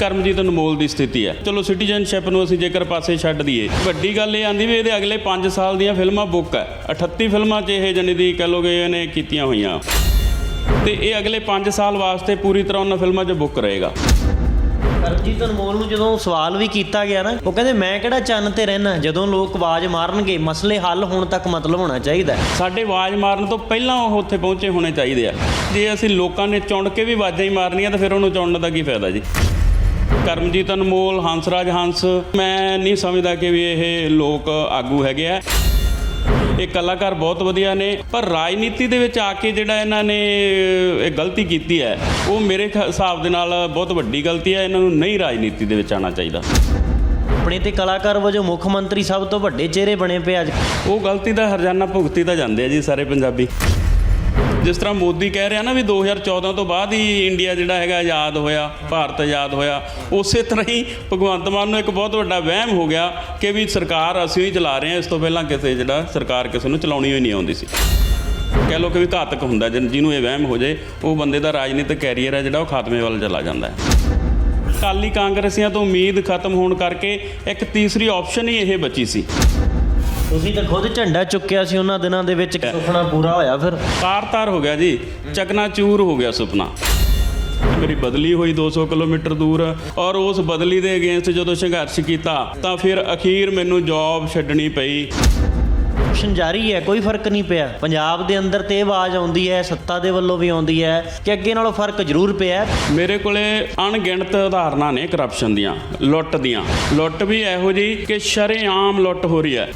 ਕਰਮਜੀਤ ਅਨਮੋਲ ਦੀ ਸਥਿਤੀ ਹੈ। ਚਲੋ ਸਿਟੀਜ਼ਨਸ਼ਿਪ ਨੂੰ ਅਸੀਂ ਜੇਕਰ ਪਾਸੇ ਛੱਡ ਦਈਏ। ਵੱਡੀ ਗੱਲ ਇਹ ਆਂਦੀ ਵੀ ਇਹਦੇ ਅਗਲੇ 5 ਸਾਲ ਦੀਆਂ ਫਿਲਮਾਂ ਬੁੱਕ ਹੈ। 38 ਫਿਲਮਾਂ 'ਚ ਇਹ ਜਣੀ ਦੀ ਕਹ ਲੋਗੇ ਇਹਨੇ ਕੀਤੀਆਂ ਹੋਈਆਂ। ਤੇ ਇਹ ਅਗਲੇ 5 ਸਾਲ ਵਾਸਤੇ ਪੂਰੀ ਤਰ੍ਹਾਂ ਉਹਨਾਂ ਫਿਲਮਾਂ 'ਚ ਬੁੱਕ ਰਹੇਗਾ। ਕਰਮਜੀਤ ਅਨਮੋਲ ਨੂੰ ਜਦੋਂ ਸਵਾਲ ਵੀ ਕੀਤਾ ਗਿਆ ਨਾ ਉਹ ਕਹਿੰਦੇ ਮੈਂ ਕਿਹੜਾ ਚੰਨ ਤੇ ਰਹਿਣਾ ਜਦੋਂ ਲੋਕ ਆਵਾਜ਼ ਮਾਰਨਗੇ ਮਸਲੇ ਹੱਲ ਹੋਣ ਤੱਕ ਮਤਲਬ ਹੋਣਾ ਚਾਹੀਦਾ। ਸਾਡੇ ਆਵਾਜ਼ ਮਾਰਨ ਤੋਂ ਪਹਿਲਾਂ ਉਹ ਉੱਥੇ ਪਹੁੰਚੇ ਹੋਣੇ ਚਾਹੀਦੇ ਆ। ਜੇ ਅਸੀਂ ਲੋਕਾਂ ਨੇ ਚੁਣ ਕੇ ਵੀ ਆਵਾਜ਼ਾਂ ਹੀ ਮਾਰਨੀਆਂ ਤਾਂ ਫਿਰ ਉਹਨੂੰ ਚੁਣਨ ਦਾ ਕੀ ਫਾਇਦਾ ਜੀ? ਕਰਮਜੀਤ ਅਨਮੋਲ ਹੰਸਰਾਜ ਹੰਸ। ਮੈਂ ਨਹੀਂ ਸਮਝਦਾ ਕਿ ਵੀ ਇਹ ਲੋਕ ਆਗੂ ਹੈਗੇ ਆ। ਇਹ ਕਲਾਕਾਰ ਬਹੁਤ ਵਧੀਆ ਨੇ ਪਰ ਰਾਜਨੀਤੀ ਦੇ ਵਿੱਚ ਆ ਕੇ ਜਿਹੜਾ ਇਹਨਾਂ ਨੇ ਇਹ ਗਲਤੀ ਕੀਤੀ ਹੈ ਉਹ ਮੇਰੇ ਹਿਸਾਬ ਦੇ ਨਾਲ ਬਹੁਤ ਵੱਡੀ ਗਲਤੀ ਹੈ ਇਹਨਾਂ ਨੂੰ ਨਹੀਂ ਰਾਜਨੀਤੀ ਦੇ ਵਿੱਚ ਆਉਣਾ ਚਾਹੀਦਾ। ਆਪਣੇ ਤੇ ਕਲਾਕਾਰ ਵਜੋਂ ਮੁੱਖ ਮੰਤਰੀ ਸਭ ਤੋਂ ਵੱਡੇ ਚਿਹਰੇ ਬਣੇ ਪਏ ਅੱਜ। ਉਹ ਗਲਤੀ ਦਾ ਹਰਜਾਨਾ ਭੁਗਤੀ ਤਾਂ ਜਾਂਦੇ ਆ ਜੀ ਸਾਰੇ ਪੰਜਾਬੀ। ਜਿਸ ਤਰ੍ਹਾਂ ਮੋਦੀ ਕਹਿ ਰਿਹਾ ਨਾ ਵੀ 2014 ਤੋਂ ਬਾਅਦ ਹੀ ਇੰਡੀਆ ਜਿਹੜਾ ਹੈਗਾ ਆਜ਼ਾਦ ਹੋਇਆ, ਭਾਰਤ ਆਜ਼ਾਦ ਹੋਇਆ, ਉਸੇ ਤਰ੍ਹਾਂ ਹੀ ਭਗਵੰਤ ਮਾਨ ਨੂੰ ਇੱਕ ਬਹੁਤ ਵੱਡਾ ਵਹਿਮ ਹੋ ਗਿਆ ਕਿ ਵੀ ਸਰਕਾਰ ਅਸੀਂ ਹੀ ਚਲਾ ਰਹੇ ਹਾਂ, ਇਸ ਤੋਂ ਪਹਿਲਾਂ ਕਿਸੇ ਜਿਹੜਾ ਸਰਕਾਰ ਕਿਸੇ ਨੂੰ ਚਲਾਉਣੀ ਹੋਈ ਨਹੀਂ ਆਉਂਦੀ ਸੀ। ਕਹਿ ਲਓ ਕਿ ਵੀ ਘਾਤਕ ਹੁੰਦਾ, ਜਿਨ- ਜਿਹਨੂੰ ਇਹ ਵਹਿਮ ਹੋ ਜਾਏ, ਉਹ ਬੰਦੇ ਦਾ ਰਾਜਨੀਤਿਕ ਕੈਰੀਅਰ ਹੈ ਜਿਹੜਾ ਉਹ ਖਾਤਮੇ ਵੱਲ ਚਲਾ ਜਾਂਦਾ ਹੈ। ਅਕਾਲੀ ਕਾਂਗਰਸੀਆਂ ਤੋਂ ਉਮੀਦ ਖਤਮ ਹੋਣ ਕਰਕੇ ਇੱਕ ਤੀਸਰੀ ਆਪਸ਼ਨ ਹੀ ਇਹ ਬਚੀ ਸੀ। ਤੁਸੀਂ ਤਾਂ ਖੁਦ ਝੰਡਾ ਚੁੱਕਿਆ ਸੀ ਉਹਨਾਂ ਦਿਨਾਂ ਦੇ ਵਿੱਚ ਸੁਪਨਾ ਪੂਰਾ ਹੋਇਆ ਫਿਰ? ਤਾਰ-ਤਾਰ ਹੋ ਗਿਆ ਜੀ। ਚਕਨਾਚੂਰ ਹੋ ਗਿਆ ਸੁਪਨਾ। ਮੇਰੀ ਬਦਲੀ ਹੋਈ 200 ਕਿਲੋਮੀਟਰ ਦੂਰ ਔਰ ਉਸ ਬਦਲੀ ਦੇ ਅਗੇਂਸਟ ਜਦੋਂ ਸੰਘਰਸ਼ ਕੀਤਾ ਤਾਂ ਫਿਰ ਅਖੀਰ ਮੈਨੂੰ ਜੌਬ ਛੱਡਣੀ ਪਈ। ਆਪਸ਼ਨ ਜਾਰੀ ਹੈ ਕੋਈ ਫ਼ਰਕ ਨਹੀਂ ਪਿਆ। ਪੰਜਾਬ ਦੇ ਅੰਦਰ ਤੇ ਆਵਾਜ਼ ਆਉਂਦੀ ਹੈ ਸੱਤਾ ਦੇ ਵੱਲੋਂ ਵੀ ਆਉਂਦੀ ਹੈ ਕਿ ਅੱਗੇ ਨਾਲੋਂ ਫ਼ਰਕ ਜ਼ਰੂਰ ਪਿਆ। ਮੇਰੇ ਕੋਲੇ ਅਣਗਿਣਤ ਉਦਾਹਰਨਾਂ ਨੇ ਕਰਪਸ਼ਨ ਦੀਆਂ ਲੁੱਟ ਦੀਆਂ। ਲੁੱਟ ਵੀ ਇਹੋ ਜੀ ਕਿ ਸ਼ਰੇਆਮ ਲੁੱਟ ਹੋ ਰਹੀ ਹੈ।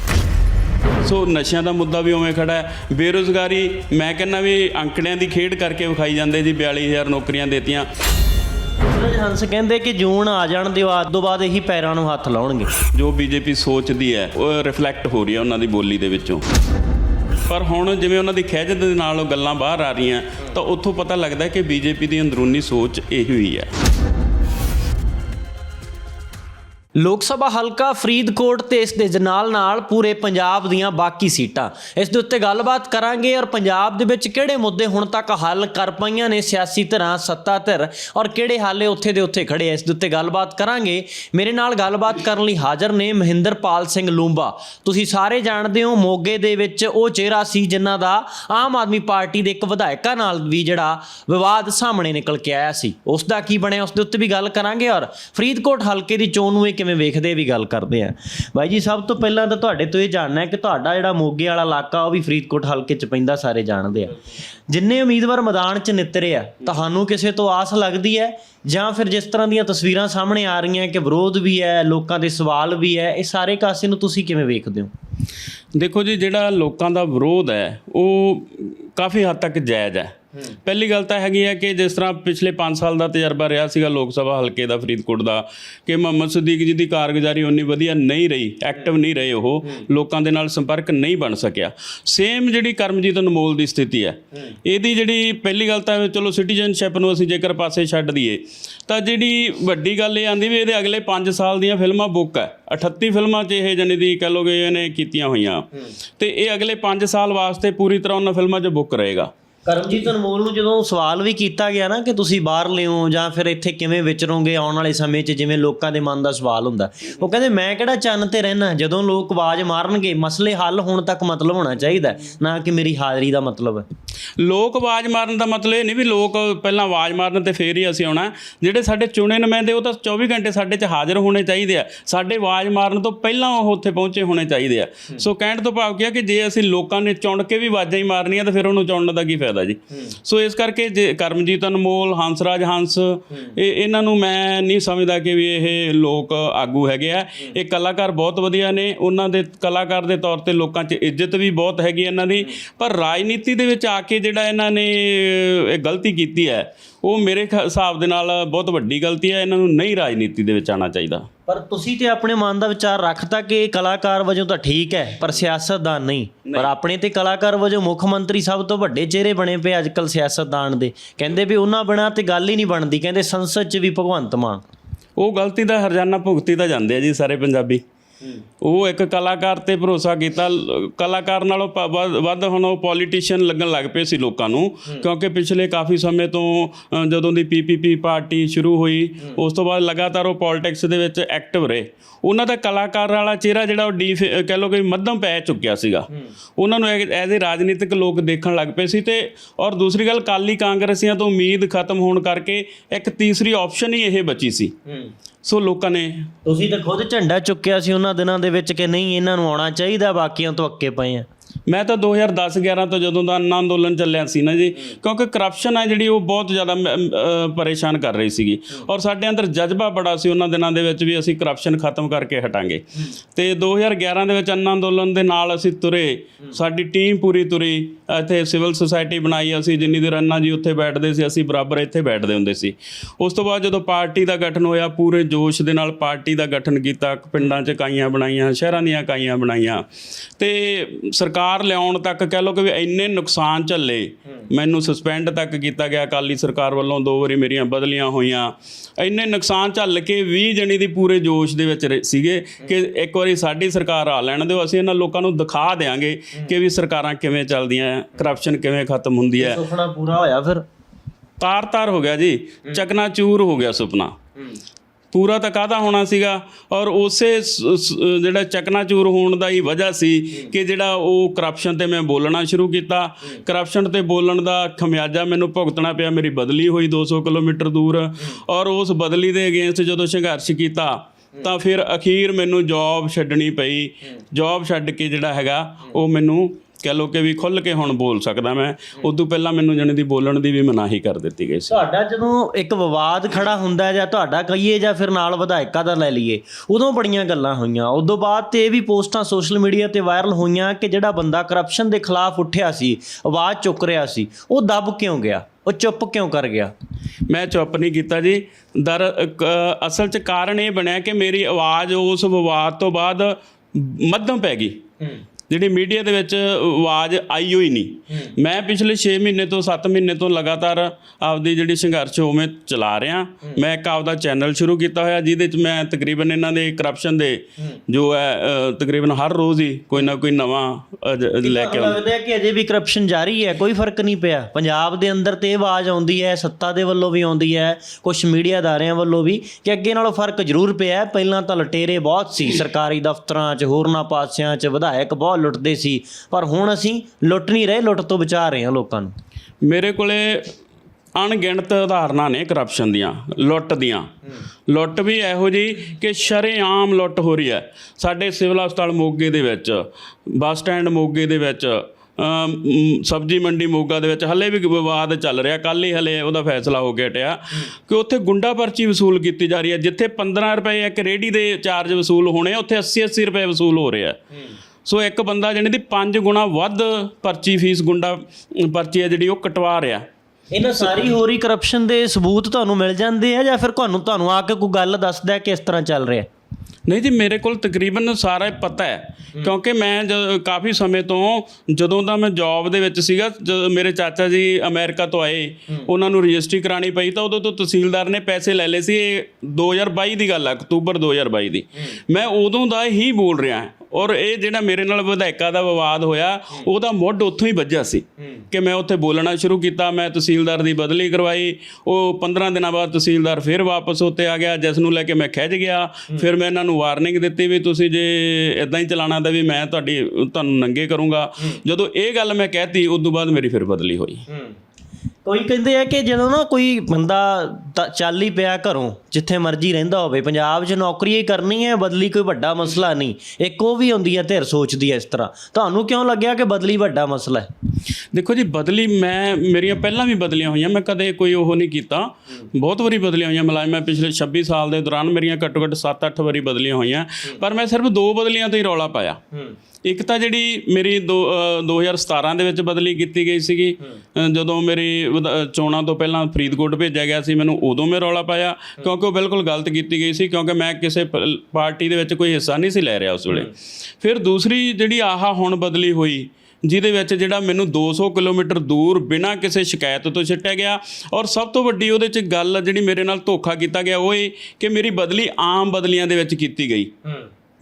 ਸੋ ਨਸ਼ਿਆਂ ਦਾ ਮੁੱਦਾ ਵੀ ਉਵੇਂ ਖੜਾ ਹੈ। ਬੇਰੁਜ਼ਗਾਰੀ ਮੈਂ ਕਹਿੰਦਾ ਵੀ ਅੰਕੜਿਆਂ ਦੀ ਖੇਡ ਕਰਕੇ ਵਿਖਾਈ ਜਾਂਦੇ ਜੀ 42000 ਨੌਕਰੀਆਂ ਦੇਤੀਆਂ। ਸੂਰਜ ਹੰਸ ਕਹਿੰਦੇ ਕਿ ਜੂਨ ਆ ਜਾਣ ਦਿਓ ਅੱਜ ਤੋਂ ਬਾਅਦ ਇਹੀ ਪੈਰਾਂ ਨੂੰ ਹੱਥ ਲਾਉਣਗੇ। ਜੋ ਬੀਜੇਪੀ ਸੋਚਦੀ ਹੈ ਉਹ ਰਿਫਲੈਕਟ ਹੋ ਰਹੀ ਹੈ ਉਹਨਾਂ ਦੀ ਬੋਲੀ ਦੇ ਵਿੱਚੋਂ। ਪਰ ਹੁਣ ਜਿਵੇਂ ਉਹਨਾਂ ਦੀ ਖਿੱਚ ਦੇ ਨਾਲ ਉਹ ਗੱਲਾਂ ਬਾਹਰ ਆ ਰਹੀਆਂ ਤਾਂ ਉੱਥੋਂ ਪਤਾ ਲੱਗਦਾ ਕਿ ਬੀਜੇਪੀ ਦੀ ਅੰਦਰੂਨੀ ਸੋਚ ਇਹੀ ਹੋਈ ਹੈ। ਲੋਕ ਸਭਾ ਹਲਕਾ ਫਰੀਦਕੋਟ ਤੇ ਇਸ ਦੇ ਨਾਲ ਨਾਲ ਪੂਰੇ ਪੰਜਾਬ ਦੀਆਂ ਬਾਕੀ ਸੀਟਾਂ। ਇਸ ਦੇ ਉੱਤੇ ਗੱਲਬਾਤ ਕਰਾਂਗੇ ਔਰ ਪੰਜਾਬ ਦੇ ਵਿੱਚ ਕਿਹੜੇ ਮੁੱਦੇ ਹੁਣ ਤੱਕ ਹੱਲ ਕਰ ਪਈਆਂ ਨੇ ਸਿਆਸੀ ਧਿਰਾਂ, ਸੱਤਾ ਧਿਰ ਔਰ ਕਿਹੜੇ ਹਾਲੇ ਉੱਥੇ ਦੇ ਉੱਥੇ ਖੜੇ ਆ, ਇਸ ਦੇ ਉੱਤੇ ਗੱਲਬਾਤ ਕਰਾਂਗੇ। ਮੇਰੇ ਨਾਲ ਗੱਲਬਾਤ ਕਰਨ ਲਈ ਹਾਜ਼ਰ ਨੇ ਮਹਿੰਦਰਪਾਲ ਸਿੰਘ ਲੂੰਬਾ। ਤੁਸੀਂ ਸਾਰੇ ਜਾਣਦੇ ਹੋ ਮੋਗੇ ਦੇ ਵਿੱਚ ਉਹ ਚਿਹਰਾ ਸੀ ਜਿਨ੍ਹਾਂ ਦਾ ਆਮ ਆਦਮੀ ਪਾਰਟੀ ਦੇ ਇੱਕ ਵਿਧਾਇਕਾਂ ਨਾਲ ਵੀ ਜਿਹੜਾ ਵਿਵਾਦ ਸਾਹਮਣੇ ਨਿਕਲ ਕੇ ਆਇਆ ਸੀ। ਉਸ ਦਾ ਕੀ ਬਣਿਆ, ਉਸ ਦੇ ਉੱਤੇ ਵੀ ਗੱਲ ਕਰਾਂਗੇ ਔਰ ਫਰੀਦਕੋਟ ਹਲਕੇ ਦੀ ਚੋਣ ਨੂੰ ਇੱਕ ਕਿਵੇਂ ਵੇਖਦੇ ਵੀ ਗੱਲ ਕਰਦੇ ਆ। ਬਾਈ ਜੀ, ਸਭ ਤੋਂ ਪਹਿਲਾਂ ਤਾਂ ਤੁਹਾਡੇ ਤੋਂ ਇਹ ਜਾਣਨਾ ਹੈ ਕਿ ਤੁਹਾਡਾ ਜਿਹੜਾ ਮੋਗੇ ਵਾਲਾ ਇਲਾਕਾ, ਉਹ ਵੀ ਫਰੀਦਕੋਟ ਹਲਕੇ 'ਚ ਪੈਂਦਾ, ਸਾਰੇ ਜਾਣਦੇ ਆ। ਜਿੰਨੇ ਉਮੀਦਵਾਰ ਮੈਦਾਨ 'ਚ ਨਿਤਰੇ ਆ, ਤੁਹਾਨੂੰ ਕਿਸੇ ਤੋਂ ਆਸ ਲੱਗਦੀ ਹੈ? ਜਾਂ ਫਿਰ ਜਿਸ ਤਰ੍ਹਾਂ ਦੀਆਂ ਤਸਵੀਰਾਂ ਸਾਹਮਣੇ ਆ ਰਹੀਆਂ ਕਿ ਵਿਰੋਧ ਵੀ ਹੈ, ਲੋਕਾਂ ਦੇ ਸਵਾਲ ਵੀ ਹੈ, ਇਹ ਸਾਰੇ ਕਾਸੇ ਨੂੰ ਤੁਸੀਂ ਕਿਵੇਂ ਵੇਖਦੇ ਹੋ? ਦੇਖੋ ਜੀ, ਜਿਹੜਾ ਲੋਕਾਂ ਦਾ ਵਿਰੋਧ ਹੈ, ਉਹ ਕਾਫੀ ਹੱਦ ਤੱਕ ਜਾਇਜ਼ ਹੈ। ਪਹਿਲੀ ਗੱਲ ਤਾਂ ਹੈਗੀ ਹੈ ਕਿ ਜਿਸ ਤਰ੍ਹਾਂ ਪਿਛਲੇ 5 ਸਾਲ ਦਾ ਤਜਰਬਾ ਰਿਹਾ ਸੀਗਾ ਲੋਕ ਸਭਾ ਹਲਕੇ ਦਾ, ਫਰੀਦਕੋਟ ਦਾ, ਕਿ ਮੁਹੰਮਦ ਸਦੀਕ ਜੀ ਦੀ ਕਾਰਗੁਜ਼ਾਰੀ ਉਨੀ ਵਧੀਆ ਨਹੀਂ ਰਹੀ ਐਕਟਿਵ ਨਹੀਂ ਰਹੇ ਉਹ, ਲੋਕਾਂ ਦੇ ਨਾਲ ਸੰਪਰਕ ਨਹੀਂ ਬਣ ਸਕਿਆ। ਸੇਮ ਜਿਹੜੀ ਕਰਮਜੀਤ ਅਨਮੋਲ ਦੀ ਸਥਿਤੀ ਹੈ, ਇਹਦੀ ਜਿਹੜੀ ਪਹਿਲੀ ਗੱਲ ਤਾਂ ਚਲੋ ਸਿਟੀਜ਼ਨਸ਼ਿਪ ਨੂੰ ਅਸੀਂ ਜੇਕਰ ਪਾਸੇ ਛੱਡ ਦਈਏ, ਤਾਂ ਜਿਹੜੀ ਵੱਡੀ ਗੱਲ ਇਹ ਆਂਦੀ ਵੀ ਇਹਦੇ ਅਗਲੇ 5 ਸਾਲ ਦੀਆਂ ਫਿਲਮਾਂ ਬੁੱਕ ਹੈ 38 ਫਿਲਮਾਂ 'ਚ ਇਹ ਜਣੀ ਦੀ ਕਹ ਲੋਗੇ ਇਹਨੇ ਕੀਤੀਆਂ ਹੋਈਆਂ। ਤੇ ਇਹ ਅਗਲੇ 5 ਸਾਲ ਵਾਸਤੇ ਪੂਰੀ ਤਰ੍ਹਾਂ ਉਹਨਾਂ ਫਿਲਮਾਂ 'ਚ ਬੁੱਕ ਰਹੇਗਾ। ਕਰਮਜੀਤ ਅਨਮੋਲ ਨੂੰ ਜਦੋਂ ਸਵਾਲ ਵੀ ਕੀਤਾ ਗਿਆ ਨਾ ਕਿ ਤੁਸੀਂ ਬਾਹਰ ਲਿਓ ਜਾਂ ਫਿਰ ਇੱਥੇ ਕਿਵੇਂ ਵਿਚਰੋਗੇ ਆਉਣ ਵਾਲੇ ਸਮੇਂ 'ਚ, ਜਿਵੇਂ ਲੋਕਾਂ ਦੇ ਮਨ ਦਾ ਸਵਾਲ ਹੁੰਦਾ, ਉਹ ਕਹਿੰਦੇ, ਮੈਂ ਕਿਹੜਾ ਚੰਨ ਤੇ ਰਹਿਣਾ ਜਦੋਂ ਲੋਕ ਆਵਾਜ਼ ਮਾਰਨਗੇ, ਮਸਲੇ ਹੱਲ ਹੋਣ ਤੱਕ ਮਤਲਬ ਹੋਣਾ ਚਾਹੀਦਾ ਨਾ ਕਿ ਮੇਰੀ ਹਾਜ਼ਰੀ ਦਾ ਮਤਲਬ ਹੈ। ਲੋਕ ਆਵਾਜ਼ ਮਾਰਨ ਦਾ ਮਤਲਬ ਇਹ ਨਹੀਂ ਵੀ ਲੋਕ ਪਹਿਲਾਂ ਆਵਾਜ਼ ਮਾਰਨ ਤੇ ਫੇਰ ਹੀ ਅਸੀਂ ਆਉਣਾ। ਜਿਹੜੇ ਸਾਡੇ ਚੁਣੇ ਨੁਮਾਇੰਦੇ ਉਹ ਤਾਂ 24 ਘੰਟੇ ਸਾਡੇ 'ਚ ਹਾਜ਼ਰ ਹੋਣੇ ਚਾਹੀਦੇ ਆ। ਸਾਡੇ ਆਵਾਜ਼ ਮਾਰਨ ਤੋਂ ਪਹਿਲਾਂ ਉਹ ਉੱਥੇ ਪਹੁੰਚੇ ਹੋਣੇ ਚਾਹੀਦੇ ਆ। ਸੋ ਕਹਿਣ ਤੋਂ ਭਾਵ ਕੀ ਆ ਕਿ ਜੇ ਅਸੀਂ ਲੋਕਾਂ ਨੇ ਚੁਣ ਕੇ ਵੀ ਆਵਾਜ਼ਾਂ ਹੀ ਮਾਰਨੀਆਂ ਤਾਂ ਫਿਰ ਉਹਨੂੰ ਚੁਣਨ ਦਾ ਕੀ ਫਾਇਦਾ ਜੀ? ਸੋ ਇਸ ਕਰਕੇ ਜੇ ਕਰਮਜੀਤ ਅਨਮੋਲ ਹੰਸਰਾਜ ਹੰਸ ਇਹ ਇਹਨਾਂ ਨੂੰ ਮੈਂ ਨਹੀਂ ਸਮਝਦਾ ਕਿ ਵੀ ਇਹ ਲੋਕ ਆਗੂ ਹੈਗੇ ਆ। ਇਹ ਕਲਾਕਾਰ ਬਹੁਤ ਵਧੀਆ ਨੇ। ਉਹਨਾਂ ਦੇ ਕਲਾਕਾਰ ਦੇ ਤੌਰ ਤੇ ਲੋਕਾਂ 'ਚ ਇੱਜ਼ਤ ਵੀ ਬਹੁਤ ਹੈਗੀ ਇਹਨਾਂ ਦੀ। ਪਰ ਰਾਜਨੀਤੀ ਦੇ ਵਿੱਚ ਆ ਕੇ ਜਿਹੜਾ ਇਹਨਾਂ ਨੇ ਇਹ ਗਲਤੀ ਕੀਤੀ ਹੈ ਉਹ ਮੇਰੇ ਖ- ਹਿਸਾਬ ਦੇ ਨਾਲ ਬਹੁਤ ਵੱਡੀ ਗਲਤੀ ਹੈ ਇਹਨਾਂ ਨੂੰ ਨਹੀਂ ਰਾਜਨੀਤੀ ਦੇ ਵਿੱਚ ਆਉਣਾ ਚਾਹੀਦਾ। ਪਰ ਤੁਸੀਂ ਤੇ ਆਪਣੇ ਮਨ ਦਾ ਵਿਚਾਰ ਰੱਖਤਾ ਕਿ ਕਲਾਕਾਰ ਵਜੋਂ ਤਾਂ ਠੀਕ ਹੈ ਪਰ ਸਿਆਸਤਦਾਨ ਨਹੀਂ। ਪਰ ਆਪਣੇ ਤੇ ਕਲਾਕਾਰ ਵਜੋਂ ਮੁੱਖ ਮੰਤਰੀ ਸਭ ਤੋਂ ਵੱਡੇ ਚਿਹਰੇ ਬਣੇ ਪਏ ਅੱਜਕੱਲ ਸਿਆਸਤਦਾਨ ਦੇ। ਕਹਿੰਦੇ ਵੀ ਉਹਨਾਂ ਬਿਨਾਂ ਤੇ ਗੱਲ ਹੀ ਨਹੀਂ ਬਣਦੀ ਕਹਿੰਦੇ ਸੰਸਦ 'ਚ ਵੀ ਭਗਵੰਤ ਮਾਨ। ਉਹ ਗਲਤੀ ਦਾ ਹਰਜਾਨਾ ਭੁਗਤੀ ਤਾਂ ਜਾਂਦੇ ਆ ਜੀ ਸਾਰੇ ਪੰਜਾਬੀ। ਉਹ ਇੱਕ ਕਲਾਕਾਰ ਤੇ ਭਰੋਸਾ ਕੀਤਾ। ਕਲਾਕਾਰ ਨਾਲੋਂ ਪ- ਵੱਧ- ਹੁਣ ਉਹ ਪੋਲੀਟੀਸ਼ੀਅਨ ਲੱਗਣ ਲੱਗ ਪਏ ਸੀ ਲੋਕਾਂ ਨੂੰ, ਕਿਉਂਕਿ ਪਿਛਲੇ ਕਾਫੀ ਸਮੇਂ ਤੋਂ ਜਦੋਂ ਦੀ ਪੀਪੀਪੀ ਪਾਰਟੀ ਸ਼ੁਰੂ ਹੋਈ, ਉਸ ਤੋਂ ਬਾਅਦ ਲਗਾਤਾਰ ਉਹ ਪੋਲਿਟਿਕਸ ਦੇ ਵਿੱਚ ਐਕਟਿਵ ਰਹੇ। ਉਹਨਾਂ ਦਾ ਕਲਾਕਾਰ ਵਾਲਾ ਚਿਹਰਾ ਜਿਹੜਾ ਉਹ ਡੀ ਕਹਿ ਲਓ ਕਿ ਮੱਧਮ ਪੈ ਚੁੱਕਿਆ ਸੀਗਾ। ਉਹਨਾਂ ਨੂੰ ਐਜ਼ ਏ ਰਾਜਨੀਤਿਕ ਲੋਕ ਦੇਖਣ ਲੱਗ ਪਏ ਸੀ ਤੇ, ਔਰ ਦੂਸਰੀ ਗੱਲ ਕਾਲੀ ਕਾਂਗਰਸੀਆਂ ਤੋਂ ਉਮੀਦ ਖਤਮ ਹੋਣ ਕਰਕੇ ਇੱਕ ਤੀਸਰੀ ਆਪਸ਼ਨ ਹੀ ਇਹ ਬਚੀ ਸੀ। ਸੋ ਲੋਕਾਂ ਨੇ ਤੁਸੀਂ ਤਾਂ ਖੁਦ ਝੰਡਾ ਚੁੱਕਿਆ ਸੀ ਉਹਨਾਂ ਦਿਨਾਂ ਦੇ ਵਿੱਚ ਕਿ ਨਹੀਂ, ਇਹਨਾਂ ਨੂੰ ਆਉਣਾ ਚਾਹੀਦਾ, ਬਾਕੀਆਂ ਤੋਂ ਅੱਕੇ ਪਏ ਆ। ਮੈਂ ਤਾਂ 2010-11 ਤੋਂ ਜਦੋਂ ਦਾ ਅੰਨਾ ਅੰਦੋਲਨ ਚੱਲਿਆ ਸੀ ਨਾ ਜੀ, ਕਿਉਂਕਿ ਕਰਪਸ਼ਨ ਹੈ ਜਿਹੜੀ ਉਹ ਬਹੁਤ ਜ਼ਿਆਦਾ ਮ- ਪਰੇਸ਼ਾਨ ਕਰ ਰਹੀ ਸੀਗੀ। ਔਰ ਸਾਡੇ ਅੰਦਰ ਜਜ਼ਬਾ ਬੜਾ ਸੀ ਉਹਨਾਂ ਦਿਨਾਂ ਦੇ ਵਿੱਚ ਵੀ ਅਸੀਂ ਕਰਪਸ਼ਨ ਖਤਮ ਕਰਕੇ ਹਟਾਂਗੇ। ਤੇ 2011 ਦੇ ਵਿੱਚ ਅੰਨਾ ਅੰਦੋਲਨ ਦੇ ਨਾਲ ਅਸੀਂ ਤੁਰੇ, ਸਾਡੀ ਟੀਮ ਪੂਰੀ ਤੁਰੀ, ਇੱਥੇ ਸਿਵਲ ਸੁਸਾਇਟੀ ਬਣਾਈ ਅਸੀਂ, ਜਿੰਨੀ ਦੇਰ ਅੰਨਾ ਜੀ ਉੱਥੇ ਬੈਠਦੇ ਸੀ, ਅਸੀਂ ਬਰਾਬਰ ਇੱਥੇ ਬੈਠਦੇ ਹੁੰਦੇ ਸੀ। ਉਸ ਤੋਂ ਬਾਅਦ ਜਦੋਂ ਪਾਰਟੀ ਦਾ ਗਠਨ ਹੋਇਆ, ਪੂਰੇ ਜੋਸ਼ ਦੇ ਨਾਲ ਪਾਰਟੀ ਦਾ ਗਠਨ ਕੀਤਾ, ਪਿੰਡਾਂ 'ਚ ਇਕਾਈਆਂ ਬਣਾਈਆਂ, ਸ਼ਹਿਰਾਂ ਦੀਆਂ ਇਕਾਈਆਂ ਬਣਾਈਆਂ। ਤੇ ਸਰਕਾਰ ਲਿਆਉਣ ਤੱਕ ਕਹਿ ਲਓ ਕਿ ਵੀ ਇੰਨੇ ਨੁਕਸਾਨ ਝੱਲੇ ਮੈਨੂੰ ਸਸਪੈਂਡ ਤੱਕ ਕੀਤਾ ਗਿਆ ਅਕਾਲੀ ਸਰਕਾਰ ਵੱਲੋਂ ਦੋ ਵਾਰੀ ਮੇਰੀਆਂ ਬਦਲੀਆਂ ਹੋਈਆਂ। ਇੰਨੇ ਨੁਕਸਾਨ ਝੱਲ ਕੇ 20 ਜਣੀ ਦੀ ਪੂਰੇ ਜੋਸ਼ ਦੇ ਵਿੱਚ ਸੀਗੇ ਕਿ ਇੱਕ ਵਾਰੀ ਸਾਡੀ ਸਰਕਾਰ ਆ ਲੈਣ ਦਿਓ ਅਸੀਂ ਇਹਨਾਂ ਲੋਕਾਂ ਨੂੰ ਦਿਖਾ ਦੇਾਂਗੇ ਕਿ ਵੀ ਸਰਕਾਰਾਂ ਕਿਵੇਂ ਚੱਲਦੀਆਂ ਕਰਪਸ਼ਨ ਕਿਵੇਂ ਖਤਮ ਹੁੰਦੀ ਹੈ। ਸੁਪਨਾ ਪੂਰਾ ਹੋਇਆ ਫਿਰ? ਤਾਰ-ਤਾਰ ਹੋ ਗਿਆ ਜੀ ਚਕਨਾਚੂਰ ਹੋ ਗਿਆ ਸੁਪਨਾ। ਪੂਰਾ ਤਾਂ ਕਾਹਦਾ ਹੋਣਾ ਸੀਗਾ? ਔਰ ਉਸੇ ਸ- ਸ- ਜਿਹੜਾ ਚਕਨਾਚੂਰ ਹੋਣ ਦਾ ਹੀ ਵਜ੍ਹਾ ਸੀ ਕਿ ਜਿਹੜਾ ਉਹ ਕਰਪਸ਼ਨ ਤੇ ਮੈਂ ਬੋਲਣਾ ਸ਼ੁਰੂ ਕੀਤਾ। ਕਰਪਸ਼ਨ ਤੇ ਬੋਲਣ ਦਾ ਖਮਿਆਜਾ ਮੈਨੂੰ ਭੁਗਤਣਾ ਪਿਆ, ਮੇਰੀ ਬਦਲੀ ਹੋਈ 200 ਕਿਲੋਮੀਟਰ ਦੂਰ। ਔਰ ਉਸ ਬਦਲੀ ਦੇ ਅਗੇਂਸਟ ਜਦੋਂ ਸੰਘਰਸ਼ ਕੀਤਾ, ਤਾਂ ਫਿਰ ਅਖੀਰ ਮੈਨੂੰ ਜੌਬ ਛੱਡਣੀ ਪਈ। ਜੌਬ ਛੱਡ ਕੇ ਜਿਹੜਾ ਹੈਗਾ, ਉਹ ਮੈਨੂੰ ਕਹਿ ਲੋ ਕਿ ਵੀ ਖੁੱਲ ਕੇ ਹੁਣ ਬੋਲ ਸਕਦਾ ਮੈਂ। ਉਦੋਂ ਪਹਿਲਾਂ ਮੈਨੂੰ ਜਣੇ ਦੀ ਬੋਲਣ ਦੀ ਵੀ ਮਨਾਹੀ ਕਰ ਦਿੱਤੀ ਗਈ ਸੀ। ਤੁਹਾਡਾ ਜਦੋਂ ਇੱਕ ਵਿਵਾਦ ਖੜਾ ਹੁੰਦਾ ਜਾਂ ਤੁਹਾਡਾ ਕਹੀਏ ਜਾਂ ਫਿਰ ਨਾਲ ਵਿਧਾਇਕਾਂ ਦਾ ਲੈ ਲਈਏ ਉਦੋਂ ਬੜੀਆਂ ਗੱਲਾਂ ਹੋਈਆਂ। ਉਦੋਂ ਬਾਅਦ ਤੇ ਇਹ ਵੀ ਪੋਸਟਾਂ ਸੋਸ਼ਲ ਮੀਡੀਆ ਤੇ ਵਾਇਰਲ ਹੋਈਆਂ ਕਿ ਜਿਹੜਾ ਬੰਦਾ ਕਰਪਸ਼ਨ ਦੇ ਖਿਲਾਫ ਉੱਠਿਆ ਸੀ ਆਵਾਜ਼ ਚੁੱਕ ਰਿਹਾ ਸੀ ਉਹ ਦਬ ਕਿਉਂ ਗਿਆ? ਉਹ ਚੁੱਪ ਕਿਉਂ ਕਰ ਗਿਆ? ਮੈਂ ਚੁੱਪ ਨਹੀਂ ਕੀਤਾ ਜੀ। ਦਰ ਅਸਲ 'ਚ ਕਾਰਨ ਇਹ ਬਣਿਆ ਕਿ ਮੇਰੀ ਆਵਾਜ਼ ਉਸ ਵਿਵਾਦ ਤੋਂ ਬਾਅਦ ਮੱਧਮ ਪੈ ਗਈ। ਜਿਹੜੀ ਮੀਡੀਆ ਦੇ ਵਿੱਚ ਆਵਾਜ਼ ਆਈ ਹੋਈ ਨਹੀਂ। ਮੈਂ ਪਿਛਲੇ 6 ਮਹੀਨੇ ਤੋਂ 7 ਮਹੀਨੇ ਤੋਂ ਲਗਾਤਾਰ ਆਪਦੀ ਜਿਹੜੀ ਸੰਘਰਸ਼ ਉਵੇਂ ਚਲਾ ਰਿਹਾ। ਮੈਂ ਇੱਕ ਆਪਦਾ ਚੈਨਲ ਸ਼ੁਰੂ ਕੀਤਾ ਹੋਇਆ ਜਿਹਦੇ 'ਚ ਮੈਂ ਤਕਰੀਬਨ ਇਹਨਾਂ ਦੇ ਕਰਪਸ਼ਨ ਦੇ ਜੋ ਹੈ ਤਕਰੀਬਨ ਹਰ ਰੋਜ਼ ਹੀ ਕੋਈ ਨਾ ਕੋਈ ਨਵਾਂ ਲੈ ਕੇ ਆਉਂਦਾ। ਲੱਗਦਾ ਹੈ ਕਿ ਅਜੇ ਵੀ ਕਰਪਸ਼ਨ ਜਾਰੀ ਹੈ? ਕੋਈ ਫ਼ਰਕ ਨਹੀਂ ਪਿਆ। ਪੰਜਾਬ ਦੇ ਅੰਦਰ ਤੇ ਆਵਾਜ਼ ਆਉਂਦੀ ਹੈ ਸੱਤਾ ਦੇ ਵੱਲੋਂ ਵੀ ਆਉਂਦੀ ਹੈ ਕੁਝ ਮੀਡੀਆ ਅਦਾਰਿਆਂ ਵੱਲੋਂ ਵੀ ਕਿ ਅੱਗੇ ਨਾਲੋਂ ਫ਼ਰਕ ਜ਼ਰੂਰ ਪਿਆ। ਪਹਿਲਾਂ ਤਾਂ ਲਟੇਰੇ ਬਹੁਤ ਸੀ ਸਰਕਾਰੀ ਦਫ਼ਤਰਾਂ 'ਚ ਹੋਰਨਾਂ ਪਾਸਿਆਂ 'ਚ ਵਿਧਾਇਕ ਬਹੁਤ ਲੁੱਟਦੇ ਸੀ। ਪਰ ਹੁਣ ਅਸੀਂ ਲੁੱਟ ਨਹੀਂ ਰਹੇ ਲੁੱਟ ਤੋਂ ਬਚਾ ਰਹੇ ਹਾਂ ਲੋਕਾਂ ਨੂੰ। ਮੇਰੇ ਕੋਲੇ ਅਣਗਿਣਤ ਉਦਾਹਰਨਾਂ ਨੇ ਕਰਪਸ਼ਨ ਦੀਆਂ ਲੁੱਟ ਦੀਆਂ। ਲੁੱਟ ਵੀ ਇਹੋ ਜੀ ਕਿ ਸ਼ਰੇਆਮ ਲੁੱਟ ਹੋ ਰਹੀ ਹੈ। ਸਾਡੇ ਸਿਵਲ ਹਸਪਤਾਲ ਮੋਗੇ ਦੇ ਵਿੱਚ ਬੱਸ ਸਟੈਂਡ ਮੋਗੇ ਦੇ ਵਿੱਚ ਸਬਜ਼ੀ ਮੰਡੀ ਮੋਗਾ ਦੇ ਵਿੱਚ ਹਲੇ ਵੀ ਵਿਵਾਦ ਚੱਲ ਰਿਹਾ। ਕੱਲ ਹੀ ਹਲੇ ਉਹਦਾ ਫੈਸਲਾ ਹੋ ਕੇ ਹਟਿਆ ਕਿ ਉੱਥੇ ਗੁੰਡਾ ਪਰਚੀ ਵਸੂਲ ਕੀਤੀ ਜਾ ਰਹੀ ਹੈ ਜਿੱਥੇ 15 ਰੁਪਏ ਇੱਕ ਰੇੜੀ ਦੇ ਚਾਰਜ ਵਸੂਲ ਹੋਣੇ ਆ, ਉੱਥੇ 80 80 ਰੁਪਏ ਵਸੂਲ ਹੋ ਰਿਹਾ ਸੋ ਇੱਕ ਬੰਦਾ ਜਾਣੀ ਦੀ 5 ਗੁਣਾ ਵੱਧ ਪਰਚੀ ਫੀਸ ਗੁੰਡਾ ਪਰਚੀ ਹੈ ਜਿਹੜੀ ਉਹ ਕਟਵਾ ਰਿਹਾ। ਇਹਨਾਂ ਸਾਰੀ ਹੋ ਰਹੀ ਕਰਪਸ਼ਨ ਦੇ ਸਬੂਤ ਤੁਹਾਨੂੰ ਮਿਲ ਜਾਂਦੇ ਆ ਜਾਂ ਫਿਰ ਤੁਹਾਨੂੰ ਤੁਹਾਨੂੰ ਆ ਕੇ ਕੋਈ ਗੱਲ ਦੱਸਦਾ ਕਿ ਇਸ ਤਰ੍ਹਾਂ ਚੱਲ ਰਿਹਾ? ਨਹੀਂ ਜੀ ਮੇਰੇ ਕੋਲ ਤਕਰੀਬਨ ਸਾਰਾ ਪਤਾ ਹੈ ਕਿਉਂਕਿ ਮੈਂ ਜ- ਕਾਫੀ ਸਮੇਂ ਤੋਂ ਜਦੋਂ ਦਾ ਮੈਂ ਜੌਬ ਦੇ ਵਿੱਚ ਸੀਗਾ ਜਦੋਂ ਮੇਰੇ ਚਾਚਾ ਜੀ ਅਮਰੀਕਾ ਤੋਂ ਆਏ ਉਹਨਾਂ ਨੂੰ ਰਜਿਸਟਰੀ ਕਰਾਣੀ ਪਈ ਤਾਂ ਉਦੋਂ ਤੋਂ ਤਹਿਸੀਲਦਾਰ ਨੇ ਪੈਸੇ ਲੈ ਲਏ ਸੀ ਇਹ 2022 ਦੀ ਗੱਲ ਹੈ ਅਕਤੂਬਰ 2022 ਦੀ। ਮੈਂ ਉਦੋਂ ਦਾ ਹੀ ਬੋਲ ਰਿਹਾ ਔਰ ਇਹ ਜਿਹੜਾ ਮੇਰੇ ਨਾਲ ਵਿਧਾਇਕਾ ਦਾ ਵਿਵਾਦ ਹੋਇਆ ਉਹਦਾ ਮੁੱਢ ਉੱਥੋਂ ਹੀ ਵੱਜਿਆ ਸੀ ਕਿ ਮੈਂ ਉੱਥੇ ਬੋਲਣਾ ਸ਼ੁਰੂ ਕੀਤਾ ਮੈਂ ਤਹਿਸੀਲਦਾਰ ਦੀ ਬਦਲੀ ਕਰਵਾਈ ਉਹ 15 ਦਿਨਾਂ ਬਾਅਦ ਤਹਿਸੀਲਦਾਰ ਫਿਰ ਵਾਪਸ ਉੱਤੇ ਆ ਗਿਆ ਜਿਸ ਨੂੰ ਲੈ ਕੇ ਮੈਂ ਖਿੱਚ ਗਿਆ। ਫਿਰ ਮੈਂ ਇਹਨਾਂ ਨੂੰ ਵਾਰਨਿੰਗ ਦਿੱਤੀ ਵੀ ਤੁਸੀਂ ਜੇ ਇਦਾਂ ਹੀ ਚਲਾਣਾ ਤਾਂ ਵੀ ਮੈਂ ਤੁਹਾਡੀ ਤੁਹਾਨੂੰ ਨੰਗੇ ਕਰੂੰਗਾ। ਜਦੋਂ ਇਹ ਗੱਲ ਮੈਂ ਕਹਿਤੀ ਉਸ ਤੋਂ ਬਾਅਦ ਮੇਰੀ ਫਿਰ ਬਦਲੀ ਹੋਈ। ਕੋਈ ਕਹਿੰਦੇ ਆ ਕਿ ਜਦੋਂ ਨਾ ਕੋਈ ਬੰਦਾ ਤ- ਚੱਲ ਹੀ ਪਿਆ ਘਰੋਂ ਜਿੱਥੇ ਮਰਜ਼ੀ ਰਹਿੰਦਾ ਹੋਵੇ ਪੰਜਾਬ 'ਚ ਨੌਕਰੀ ਹੀ ਕਰਨੀ ਹੈ ਬਦਲੀ ਕੋਈ ਵੱਡਾ ਮਸਲਾ ਨਹੀਂ। ਇੱਕ ਉਹ ਵੀ ਹੁੰਦੀ ਹੈ ਧਿਰ ਸੋਚਦੀ ਹੈ ਇਸ ਤਰ੍ਹਾਂ। ਤੁਹਾਨੂੰ ਕਿਉਂ ਲੱਗਿਆ ਕਿ ਬਦਲੀ ਵੱਡਾ ਮਸਲਾ ਹੈ? ਦੇਖੋ ਜੀ ਬਦਲੀ ਮੈਂ ਮੇਰੀਆਂ ਪਹਿਲਾਂ ਵੀ ਬਦਲੀਆਂ ਹੋਈਆਂ ਮੈਂ ਕਦੇ ਕੋਈ ਉਹ ਨਹੀਂ ਕੀਤਾ। ਬਹੁਤ ਵਾਰੀ ਬਦਲੀਆਂ ਹੋਈਆਂ ਮਲਾਈ ਮੈਂ ਪਿਛਲੇ 26 ਸਾਲ ਦੇ ਦੌਰਾਨ ਮੇਰੀਆਂ ਘੱਟੋ ਘੱਟ 7-8 ਵਾਰੀ ਬਦਲੀਆਂ ਹੋਈਆਂ ਪਰ ਮੈਂ ਸਿਰਫ ਦੋ ਬਦਲੀਆਂ ਤੋਂ ਹੀ ਰੌਲਾ ਪਾਇਆ। ਇੱਕ ਤਾਂ ਜਿਹੜੀ ਮੇਰੀ ਦੋ ਅ, 2017 ਦੇ ਵਿੱਚ ਬਦਲੀ ਕੀਤੀ ਗਈ ਸੀਗੀ। ਜਦੋਂ ਮੇਰੀ ਚੋਣਾਂ ਤੋਂ ਪਹਿਲਾਂ ਫਰੀਦਕੋਟ ਭੇਜਿਆ ਗਿਆ ਸੀ ਮੈਨੂੰ ਉਦੋਂ ਮੈਂ ਰੌਲਾ ਪਾਇਆ ਕਿਉਂਕਿ ਉਹ ਬਿਲਕੁਲ ਗਲਤ ਕੀਤੀ ਗਈ ਸੀ ਕਿਉਂਕਿ ਮੈਂ ਕਿਸੇ ਪਾਰਟੀ ਦੇ ਵਿੱਚ ਕੋਈ ਹਿੱਸਾ ਨਹੀਂ ਸੀ ਲੈ ਰਿਹਾ ਉਸ ਵੇਲੇ। ਫਿਰ ਦੂਸਰੀ ਜਿਹੜੀ ਆਹਾ ਹੁਣ ਬਦਲੀ ਹੋਈ ਜਿਹਦੇ ਵਿੱਚ ਜਿਹੜਾ ਮੈਨੂੰ 200 ਕਿਲੋਮੀਟਰ ਦੂਰ ਬਿਨਾਂ ਕਿਸੇ ਸ਼ਿਕਾਇਤ ਤੋਂ ਛੱਟਿਆ ਗਿਆ ਔਰ ਸਭ ਤੋਂ ਵੱਡੀ ਉਹਦੇ 'ਚ ਗੱਲ ਜਿਹੜੀ ਮੇਰੇ ਨਾਲ ਧੋਖਾ ਕੀਤਾ ਗਿਆ ਉਹ ਇਹ ਕਿ ਮੇਰੀ ਬਦਲੀ ਆਮ ਬਦਲੀਆਂ ਦੇ ਵਿੱਚ ਕੀਤੀ ਗਈ।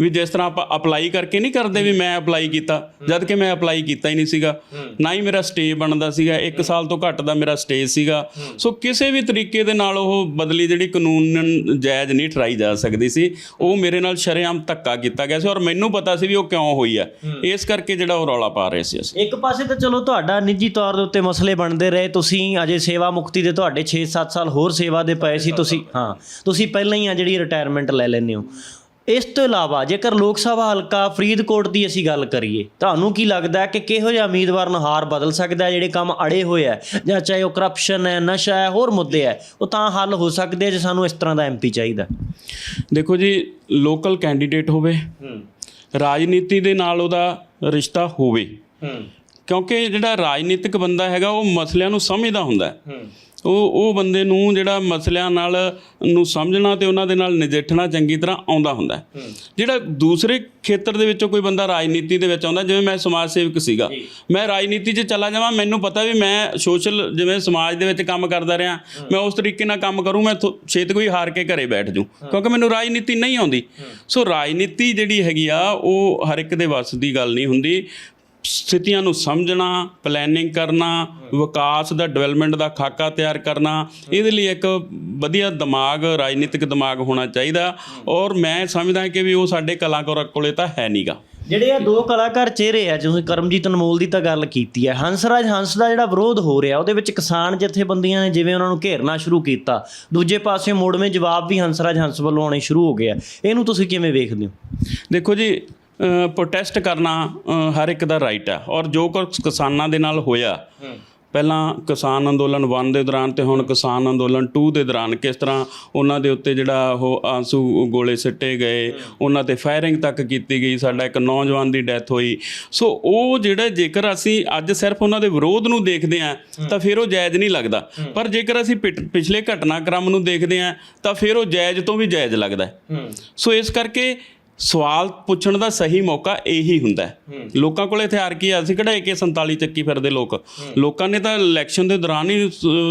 ਵੀ ਜਿਸ ਤਰ੍ਹਾਂ ਆਪਾਂ ਅਪਲਾਈ ਕਰਕੇ ਨਹੀਂ ਕਰਦੇ ਵੀ ਮੈਂ ਅਪਲਾਈ ਕੀਤਾ ਜਦ ਕਿ ਮੈਂ ਅਪਲਾਈ ਕੀਤਾ ਹੀ ਨਹੀਂ ਸੀਗਾ। ਨਾ ਹੀ ਮੇਰਾ ਸਟੇ ਬਣਦਾ ਸੀਗਾ 1 ਸਾਲ ਤੋਂ ਘੱਟ ਦਾ ਮੇਰਾ ਸਟੇ ਸੀਗਾ। ਸੋ ਕਿਸੇ ਵੀ ਤਰੀਕੇ ਦੇ ਨਾਲ ਉਹ ਬਦਲੀ ਜਿਹੜੀ ਕਾਨੂੰਨ ਜਾਇਜ਼ ਨਹੀਂ ਠਰਾਈ ਜਾ ਸਕਦੀ ਸੀ ਉਹ ਮੇਰੇ ਨਾਲ ਸ਼ਰੇਆਮ ਧੱਕਾ ਕੀਤਾ ਗਿਆ ਸੀ ਔਰ ਮੈਨੂੰ ਪਤਾ ਸੀ ਵੀ ਉਹ ਕਿਉਂ ਹੋਈ ਆ। ਇਸ ਕਰਕੇ ਜਿਹੜਾ ਉਹ ਰੌਲਾ ਪਾ ਰਹੇ ਸੀ ਅਸੀਂ। ਇੱਕ ਪਾਸੇ ਤਾਂ ਚਲੋ ਤੁਹਾਡਾ ਨਿੱਜੀ ਤੌਰ ਦੇ ਉੱਤੇ ਮਸਲੇ ਬਣਦੇ ਰਹੇ ਤੁਸੀਂ ਅਜੇ ਸੇਵਾ ਮੁਕਤੀ ਦੇ ਤੁਹਾਡੇ 6-7 ਸਾਲ ਹੋਰ ਸੇਵਾ ਦੇ ਪਏ ਸੀ ਤੁਸੀਂ ਹਾਂ ਤੁਸੀਂ ਪਹਿਲਾਂ ਹੀ ਆ ਜਿਹੜੀ ਰਿਟਾਇਰਮੈਂਟ ਲੈ ਲੈਂਦੇ ਹੋ। ਇਸ ਤੋਂ ਇਲਾਵਾ ਜੇਕਰ ਲੋਕ ਸਭਾ ਹਲਕਾ ਫਰੀਦਕੋਟ ਦੀ ਅਸੀਂ ਗੱਲ ਕਰੀਏ ਤੁਹਾਨੂੰ ਕੀ ਲੱਗਦਾ ਹੈ ਕਿ ਕਿਹੋ ਜਿਹਾ ਉਮੀਦਵਾਰ ਨੂੰ ਹਾਰ ਬਦਲ ਸਕਦਾ ਹੈ? ਜਿਹੜੇ ਕੰਮ ਅੜੇ ਹੋਏ ਹੈ ਜਾਂ ਚਾਹੇ ਉਹ ਕਰਪਸ਼ਨ ਹੈ ਨਸ਼ਾ ਹੈ ਹੋਰ ਮੁੱਦੇ ਹੈ ਉਹ ਤਾਂ ਹੱਲ ਹੋ ਸਕਦੇ ਆ ਜੇ ਸਾਨੂੰ ਇਸ ਤਰ੍ਹਾਂ ਦਾ ਐਮਪੀ ਚਾਹੀਦਾ ਦੇਖੋ ਜੀ ਲੋਕਲ ਕੈਂਡੀਡੇਟ ਹੋਵੇ ਰਾਜਨੀਤੀ ਦੇ ਨਾਲ ਉਹਦਾ ਰਿਸ਼ਤਾ ਹੋਵੇ। ਕਿਉਂਕਿ ਜਿਹੜਾ ਰਾਜਨੀਤਿਕ ਬੰਦਾ ਹੈਗਾ ਉਹ ਮਸਲਿਆਂ ਨੂੰ ਸਮਝਦਾ ਹੁੰਦਾ ਹੂੰ। ਉਹ ਉਹ ਬੰਦੇ ਨੂੰ ਜਿਹੜਾ ਮਸਲਿਆਂ ਨਾਲ ਨੂੰ ਸਮਝਣਾ ਤੇ ਉਹਨਾਂ ਦੇ ਨਾਲ ਨਜਿੱਠਣਾ ਚੰਗੀ ਤਰ੍ਹਾਂ ਆਉਂਦਾ ਹੁੰਦਾ ਜਿਹੜਾ ਦੂਸਰੇ ਖੇਤਰ ਦੇ ਵਿੱਚੋਂ ਕੋਈ ਬੰਦਾ ਰਾਜਨੀਤੀ ਦੇ ਵਿੱਚ ਆਉਂਦਾ ਜਿਵੇਂ ਮੈਂ ਸਮਾਜ ਸੇਵਕ ਸੀਗਾ। ਮੈਂ ਰਾਜਨੀਤੀ 'ਚ ਚਲਾ ਜਾਵਾਂ ਮੈਨੂੰ ਪਤਾ ਵੀ ਮੈਂ ਸੋਸ਼ਲ ਜਿਵੇਂ ਸਮਾਜ ਦੇ ਵਿੱਚ ਕੰਮ ਕਰਦਾ ਰਿਹਾ ਮੈਂ ਉਸ ਤਰੀਕੇ ਨਾਲ ਕੰਮ ਕਰੂੰ ਮੈਂ ਛੇਤੀ ਕੋਈ ਹਾਰ ਕੇ ਘਰੇ ਬੈਠ ਜੂ ਕਿਉਂਕਿ ਮੈਨੂੰ ਰਾਜਨੀਤੀ ਨਹੀਂ ਆਉਂਦੀ। ਸੋ ਰਾਜਨੀਤੀ ਜਿਹੜੀ ਹੈਗੀ ਆ ਉਹ ਹਰ ਇੱਕ ਦੇ ਵੱਸ ਦੀ ਗੱਲ ਨਹੀਂ ਹੁੰਦੀ। ਸਥਿਤੀਆਂ ਨੂੰ ਸਮਝਣਾ ਪਲੈਨਿੰਗ ਕਰਨਾ ਵਿਕਾਸ ਦਾ ਡਿਵੈਲਪਮੈਂਟ ਦਾ ਖਾਕਾ ਤਿਆਰ ਕਰਨਾ ਇਹਦੇ ਲਈ ਇੱਕ ਵਧੀਆ ਦਿਮਾਗ ਰਾਜਨੀਤਿਕ ਦਿਮਾਗ ਹੋਣਾ ਚਾਹੀਦਾ। ਔਰ ਮੈਂ ਸਮਝਦਾ ਕਿ ਵੀ ਉਹ ਸਾਡੇ ਕਲਾਕਾਰਾਂ ਕੋਲੇ ਤਾਂ ਹੈ ਨਹੀਂਗਾ ਜਿਹੜੇ ਆ ਦੋ ਕਲਾਕਾਰ ਚਿਹਰੇ ਆ ਜਿਵੇਂ ਕਰਮਜੀਤ ਅਨਮੋਲ ਦੀ ਤਾਂ ਗੱਲ ਕੀਤੀ ਹੈ ਹੰਸਰਾਜ ਹੰਸ ਦਾ ਜਿਹੜਾ ਵਿਰੋਧ ਹੋ ਰਿਹਾ ਉਹਦੇ ਵਿੱਚ ਕਿਸਾਨ ਜਥੇਬੰਦੀਆਂ ਨੇ ਜਿਵੇਂ ਉਹਨਾਂ ਨੂੰ ਘੇਰਨਾ ਸ਼ੁਰੂ ਕੀਤਾ ਦੂਜੇ ਪਾਸੇ ਮੋੜਵੇਂ ਜਵਾਬ ਵੀ ਹੰਸਰਾਜ ਹੰਸ ਵੱਲੋਂ ਆਉਣੇ ਸ਼ੁਰੂ ਹੋ ਗਏ ਆ। ਇਹਨੂੰ ਤੁਸੀਂ ਕਿਵੇਂ ਵੇਖਦੇ ਹੋ? ਦੇਖੋ ਜੀ ਪ੍ਰੋਟੈਸਟ ਕਰਨਾ ਹਰ ਇੱਕ ਦਾ ਰਾਈਟ ਹੈ ਔਰ ਜੋ ਕੁਛ ਕਿਸਾਨਾਂ ਦੇ ਨਾਲ ਹੋਇਆ ਪਹਿਲਾਂ ਕਿਸਾਨ ਅੰਦੋਲਨ 1 ਦੇ ਦੌਰਾਨ ਤੇ ਹੁਣ ਕਿਸਾਨ ਅੰਦੋਲਨ 2 ਦੇ ਦੌਰਾਨ ਕਿਸ ਤਰ੍ਹਾਂ ਉਹਨਾਂ ਦੇ ਉੱਤੇ ਜਿਹੜਾ ਉਹ ਆਂਸੂ ਗੋਲੇ ਸਿੱਟੇ ਗਏ ਉਹਨਾਂ ਤੇ ਫਾਇਰਿੰਗ ਤੱਕ ਕੀਤੀ ਗਈ ਸਾਡਾ ਇੱਕ ਨੌਜਵਾਨ ਦੀ ਡੈਥ ਹੋਈ। ਸੋ ਉਹ ਜਿਹੜਾ ਜੇਕਰ ਅਸੀਂ ਅੱਜ ਸਿਰਫ ਉਹਨਾਂ ਦੇ ਵਿਰੋਧ ਨੂੰ ਦੇਖਦੇ ਹਾਂ ਤਾਂ ਫਿਰ ਉਹ ਜਾਇਜ਼ ਨਹੀਂ ਲੱਗਦਾ। ਪਰ ਜੇਕਰ ਅਸੀਂ ਪਿਛਲੇ ਘਟਨਾਕ੍ਰਮ ਨੂੰ ਦੇਖਦੇ ਹਾਂ ਤਾਂ ਫਿਰ ਉਹ ਜਾਇਜ਼ ਤੋਂ ਵੀ ਜਾਇਜ਼ ਲੱਗਦਾ ਸੋ ਇਸ ਕਰਕੇ ਸਵਾਲ ਪੁੱਛਣ ਦਾ ਸਹੀ ਮੌਕਾ ਇਹੀ ਹੁੰਦਾ ਹੈ। ਲੋਕਾਂ ਕੋਲ ਹਥਿਆਰ ਕੀ ਆ? ਅਸੀਂ ਕਿਹੜਾ AK47 ਚੱਕੀ ਫਿਰਦੇ ਲੋਕ। ਲੋਕਾਂ ਨੇ ਤਾਂ ਇਲੈਕਸ਼ਨ ਦੇ ਦੌਰਾਨ ਹੀ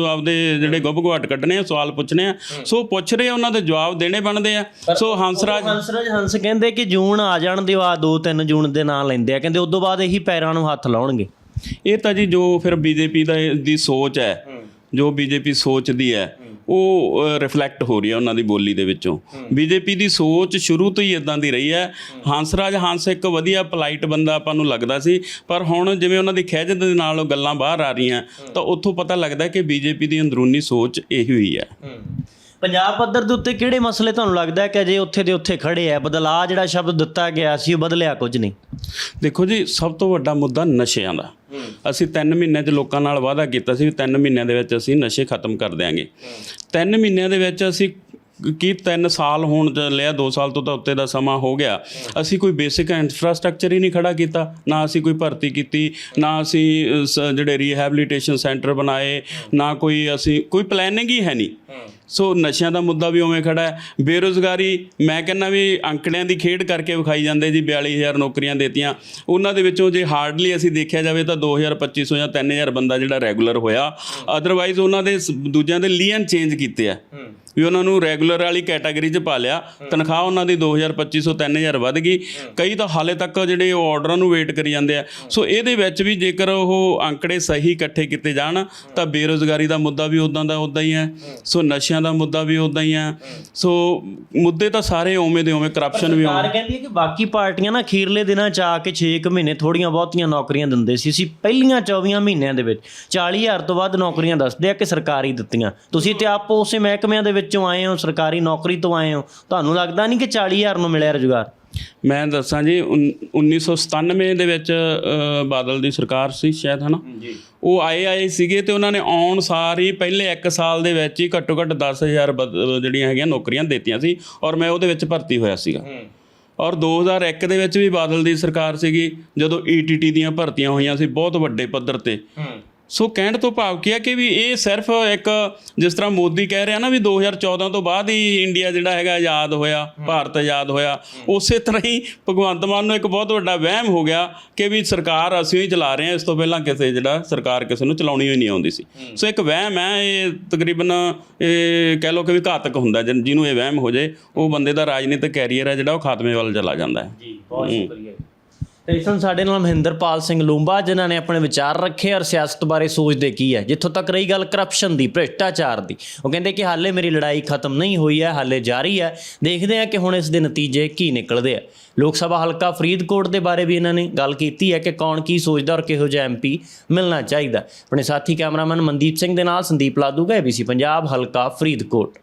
ਆਪਦੇ ਜਿਹੜੇ ਗੁੱਬਗਵਾਟ ਕੱਢਣੇ ਆ ਸਵਾਲ ਪੁੱਛਣੇ ਆ। ਸੋ ਪੁੱਛ ਰਹੇ ਉਹਨਾਂ ਦੇ ਜਵਾਬ ਦੇਣੇ ਬਣਦੇ ਆ। ਸੋ ਹੰਸਰਾਜ ਹੰਸਰਾਜ ਹੰਸ ਕਹਿੰਦੇ ਕਿ ਜੂਨ ਆ ਜਾਣ ਦਿਓ ਆ 2-3 ਜੂਨ ਦੇ ਨਾਂ ਲੈਂਦੇ ਆ। ਕਹਿੰਦੇ ਉਦੋਂ ਬਾਅਦ ਇਹੀ ਪੈਰਾਂ ਨੂੰ ਹੱਥ ਲਾਉਣਗੇ। ਇਹ ਤਾਂ ਜੀ ਜੋ ਫਿਰ ਬੀਜੇਪੀ ਦਾ ਦੀ ਸੋਚ ਹੈ। ਜੋ ਬੀਜੇਪੀ ਸੋਚਦੀ ਹੈ ਉਹ ਰਿਫਲੈਕਟ ਹੋ ਰਹੀ ਹੈ ਉਹਨਾਂ ਦੀ ਬੋਲੀ ਦੇ ਵਿੱਚੋਂ। ਬੀਜੇਪੀ ਦੀ ਸੋਚ ਸ਼ੁਰੂ ਤੋਂ ਹੀ ਇਦਾਂ ਦੀ ਰਹੀ ਹੈ। ਹੰਸਰਾਜ ਹੰਸ ਇੱਕ ਵਧੀਆ ਪੋਲਾਈਟ ਬੰਦਾ ਆਪਾਂ ਨੂੰ ਲੱਗਦਾ ਸੀ। ਪਰ ਹੁਣ ਜਿਵੇਂ ਉਹਨਾਂ ਦੀ ਖਿੱਚ ਦੇ ਨਾਲ ਉਹ ਗੱਲਾਂ ਬਾਹਰ ਆ ਰਹੀਆਂ ਤਾਂ ਉੱਥੋਂ ਪਤਾ ਲੱਗਦਾ ਕਿ ਬੀਜੇਪੀ ਦੀ ਅੰਦਰੂਨੀ ਸੋਚ ਇਹੀ ਹੋਈ ਹੈ। ਪੰਜਾਬ ਪੱਧਰ ਦੇ ਉੱਤੇ ਕਿਹੜੇ ਮਸਲੇ ਤੁਹਾਨੂੰ ਲੱਗਦਾ ਹੈ ਕਿ ਅਜੇ ਉੱਥੇ ਦੇ ਉੱਥੇ ਖੜੇ ਹੈ ਬਦਲਾਅ ਜਿਹੜਾ ਸ਼ਬਦ ਦਿੱਤਾ ਗਿਆ ਸੀ, ਉਹ ਬਦਲਿਆ ਕੁਝ ਨਹੀਂ। ਦੇਖੋ ਜੀ, ਸਭ ਤੋਂ ਵੱਡਾ ਮੁੱਦਾ ਨਸ਼ਿਆਂ ਦਾ। ਅਸੀਂ 3 ਮਹੀਨਿਆਂ 'ਚ ਲੋਕਾਂ ਨਾਲ ਵਾਅਦਾ ਕੀਤਾ ਸੀ ਵੀ 3 ਮਹੀਨਿਆਂ ਦੇ ਵਿੱਚ ਅਸੀਂ ਨਸ਼ੇ ਖਤਮ ਕਰ ਦਿਆਂਗੇ। 3 ਮਹੀਨਿਆਂ ਦੇ ਵਿੱਚ ਅਸੀਂ ਕੀ 3 ਸਾਲ ਹੋਣ ਲਿਆ 2 ਸਾਲ ਤੋਂ ਤਾਂ ਉੱਤੇ ਦਾ ਸਮਾਂ ਹੋ ਗਿਆ। ਅਸੀਂ ਕੋਈ ਬੇਸਿਕ ਇਨਫਰਾਸਟ੍ਰਕਚਰ ਹੀ ਨਹੀਂ ਖੜਾ ਕੀਤਾ। ਨਾ ਅਸੀਂ ਕੋਈ ਭਰਤੀ ਕੀਤੀ, ਨਾ ਅਸੀਂ ਸ- ਜਿਹੜੇ ਰੀਹੈਬਿਲਿਟੇਸ਼ਨ ਸੈਂਟਰ ਬਣਾਏ, ਨਾ ਕੋਈ ਅਸੀਂ, ਕੋਈ ਪਲੈਨਿੰਗ ਹੀ ਹੈ ਨਹੀਂ। ਸੋ ਨਸ਼ਿਆਂ ਦਾ ਮੁੱਦਾ ਵੀ ਉਵੇਂ ਖੜਾ ਹੈ। ਬੇਰੋਜ਼ਗਾਰੀ ਮੈਂ ਕਹਿੰਦਾ ਵੀ ਅੰਕੜਿਆਂ ਦੀ ਖੇਡ ਕਰਕੇ ਵਿਖਾਈ ਜਾਂਦੇ ਜੀ 42000 ਨੌਕਰੀਆਂ ਦੇਤੀਆਂ। ਉਹਨਾਂ ਦੇ ਵਿੱਚੋਂ ਜੇ ਹਾਰਡਲੀ ਅਸੀਂ ਦੇਖਿਆ ਜਾਵੇ ਤਾਂ 2250 ਜਾਂ 3000 ਬੰਦਾ ਜਿਹੜਾ ਰੈਗੂਲਰ ਹੋਇਆ। ਅਦਰਵਾਈਜ਼ ਉਹਨਾਂ ਦੇ ਦੂਜਿਆਂ ਦੇ ਲੀਅਨ ਚੇਂਜ ਕੀਤੇ ਆ। ਵੀ ਉਹਨਾਂ ਨੂੰ ਰੈਗੂਲਰ ਵਾਲੀ ਕੈਟਾਗਰੀ 'ਚ ਪਾ ਲਿਆ। ਤਨਖਾਹ ਉਹਨਾਂ ਦੀ 2250 3000 ਵੱਧ ਗਈ। ਕਈ ਤਾਂ ਹਾਲੇ ਤੱਕ ਜਿਹੜੇ ਉਹ ਆਰਡਰਾਂ ਨੂੰ ਵੇਟ ਕਰੀ ਜਾਂਦੇ ਆ। ਸੋ ਇਹਦੇ ਵਿੱਚ ਵੀ ਜੇਕਰ ਉਹ ਅੰਕੜੇ ਸਹੀ ਇਕੱਠੇ ਕੀਤੇ ਜਾਣ ਤਾਂ ਬੇਰੋਜ਼ਗਾਰੀ ਦਾ ਮੁੱਦਾ ਵੀ ਉਦਾਂ ਦਾ ਉਦਾਂ ਹੀ। ਹੈ। ਸੋ ਨਸ਼ਿਆਂ ਦਾ ਮੁੱਦਾ ਵੀ ਉਦਾਂ ਹੀ ਹੈ ਸੋ ਮੁੱਦੇ ਤਾਂ ਸਾਰੇ ਉਵੇਂ ਦੇ ਉਵੇਂ ਕਰਪਸ਼ਨ ਵੀ ਸਰਕਾਰ ਕਹਿੰਦੀ ਹੈ ਕਿ ਬਾਕੀ ਪਾਰਟੀਆਂ ਨਾ ਅਖੀਰਲੇ ਦਿਨਾਂ ਚ ਆ ਕੇ 6 ਮਹੀਨੇ ਥੋੜੀਆਂ ਬਹੁਤੀਆਂ ਨੌਕਰੀਆਂ ਦਿੰਦੇ ਸੀ। ਅਸੀਂ ਪਹਿਲੀਆਂ 24 ਮਹੀਨਿਆਂ ਦੇ ਵਿੱਚ 40000 ਤੋਂ ਵੱਧ ਨੌਕਰੀਆਂ ਦੱਸਦੇ ਆ ਕਿ ਸਰਕਾਰੀ ਦਿੱਤੀਆਂ। ਤੁਸੀਂ ਤੇ ਆਪ ਉਸੇ ਮਹਿਕਮਿਆਂ ਦੇ ਵਿੱਚੋਂ ਆਏ ਹੋ ਸਰਕਾਰੀ ਨੌਕਰੀ ਤੋਂ ਆਏ ਹੋ। ਤੁਹਾਨੂੰ ਲੱਗਦਾ ਨਹੀਂ ਕਿ 40000 ਨੂੰ ਮਿਲਿਆ ਰੁਜ਼ਗਾਰ? ਮੈਂ ਦੱਸਾਂ ਜੀ ਉਨ- 1997 ਦੇ ਵਿੱਚ ਬਾਦਲ ਦੀ ਸਰਕਾਰ ਸੀ ਸ਼ਾਇਦ ਹਨਾ? ਉਹ ਆਏ ਆਏ ਸੀਗੇ ਤੇ ਉਹਨਾਂ ਨੇ ਆਉਣ ਸਾਰ ਹੀ ਪਹਿਲੇ 1 ਸਾਲ ਦੇ ਵਿੱਚ ਹੀ ਘੱਟੋ ਘੱਟ 10000 ਬਦ- ਜਿਹੜੀਆਂ ਹੈਗੀਆਂ ਨੌਕਰੀਆਂ ਦਿੱਤੀਆਂ ਸੀ ਔਰ ਮੈਂ ਉਹਦੇ ਵਿੱਚ ਭਰਤੀ ਹੋਇਆ ਸੀਗਾ। ਔਰ 2001 ਦੇ ਵਿੱਚ ਵੀ ਬਾਦਲ ਦੀ ਸਰਕਾਰ ਸੀਗੀ ਜਦੋਂ ਈਟੀਟੀ ਦੀਆਂ ਭਰਤੀਆਂ ਹੋਈਆਂ ਸੀ ਬਹੁਤ ਵੱਡੇ ਪੱਧਰ ਤੇ। ਸੋ ਕਹਿਣ ਤੋਂ ਭਾਵ ਕੀ ਹੈ ਕਿ ਵੀ ਇਹ ਸਿਰਫ ਇੱਕ ਜਿਸ ਤਰ੍ਹਾਂ ਮੋਦੀ ਕਹਿ ਰਿਹਾ ਨਾ ਵੀ 2014 ਤੋਂ ਬਾਅਦ ਹੀ ਇੰਡੀਆ ਜਿਹੜਾ ਹੈਗਾ ਆਜ਼ਾਦ ਹੋਇਆ ਭਾਰਤ ਆਜ਼ਾਦ ਹੋਇਆ ਉਸੇ ਤਰ੍ਹਾਂ ਹੀ ਭਗਵੰਤ ਮਾਨ ਨੂੰ ਇੱਕ ਬਹੁਤ ਵੱਡਾ ਵਹਿਮ ਹੋ ਗਿਆ ਕਿ ਵੀ ਸਰਕਾਰ ਅਸੀਂ ਹੀ ਚਲਾ ਰਹੇ ਹਾਂ ਇਸ ਤੋਂ ਪਹਿਲਾਂ ਕਿਸੇ ਜਿਹੜਾ ਸਰਕਾਰ ਕਿਸੇ ਨੂੰ ਚਲਾਉਣੀ ਹੀ ਨਹੀਂ ਆਉਂਦੀ ਸੀ। ਸੋ ਇੱਕ ਵਹਿਮ ਹੈ ਇਹ ਤਕਰੀਬਨ ਇਹ ਕਹਿ ਲਓ ਕਿ ਵੀ ਘਾਤਕ ਹੁੰਦਾ ਜਿਹਨੂੰ ਇਹ ਵਹਿਮ ਹੋ ਜਾਏ ਉਹ ਬੰਦੇ ਦਾ ਰਾਜਨੀਤਿਕ ਕੈਰੀਅਰ ਹੈ ਜਿਹੜਾ ਉਹ ਖਾਤਮੇ ਵੱਲ ਚਲਾ ਜਾਂਦਾ ਹੈ। ਜੀ ਬਹੁਤ ਸ਼ੁਕਰੀਆ ਇਸ ਨੂੰ ਸਾਡੇ ਨਾਲ ਮਹਿੰਦਰਪਾਲ ਸਿੰਘ ਲੂੰਬਾ, ਜਿਨ੍ਹਾਂ ਨੇ ਆਪਣੇ ਵਿਚਾਰ ਰੱਖੇ ਔਰ ਸਿਆਸਤ ਬਾਰੇ ਸੋਚਦੇ ਕੀ ਹੈ, ਜਿੱਥੋਂ ਤੱਕ ਰਹੀ ਗੱਲ ਕਰਪਸ਼ਨ ਦੀ, ਭ੍ਰਿਸ਼ਟਾਚਾਰ ਦੀ। ਉਹ ਕਹਿੰਦੇ ਕਿ ਹਾਲੇ ਮੇਰੀ ਲੜਾਈ ਖਤਮ ਨਹੀਂ ਹੋਈ ਹੈ, ਹਾਲੇ ਜਾਰੀ ਹੈ। ਦੇਖਦੇ ਹਾਂ ਕਿ ਹੁਣ ਇਸ ਦੇ ਨਤੀਜੇ ਕੀ ਨਿਕਲਦੇ ਆ। ਲੋਕ ਸਭਾ ਹਲਕਾ ਫਰੀਦਕੋਟ ਦੇ ਬਾਰੇ ਵੀ ਇਹਨਾਂ ਨੇ ਗੱਲ ਕੀਤੀ ਹੈ ਕਿ ਕੌਣ ਕੀ ਸੋਚਦਾ ਔਰ ਕਿਹੋ ਜਿਹਾ ਐਮਪੀ ਮਿਲਣਾ ਚਾਹੀਦਾ। ਆਪਣੇ ਸਾਥੀ ਕੈਮਰਾਮੈਨ ਮਨਦੀਪ ਸਿੰਘ ਦੇ ਨਾਲ ਸੰਦੀਪ ਲਾਦੂਗਾ ਏਬੀਸੀ ਪੰਜਾਬ, ਹਲਕਾ ਫਰੀਦਕੋਟ।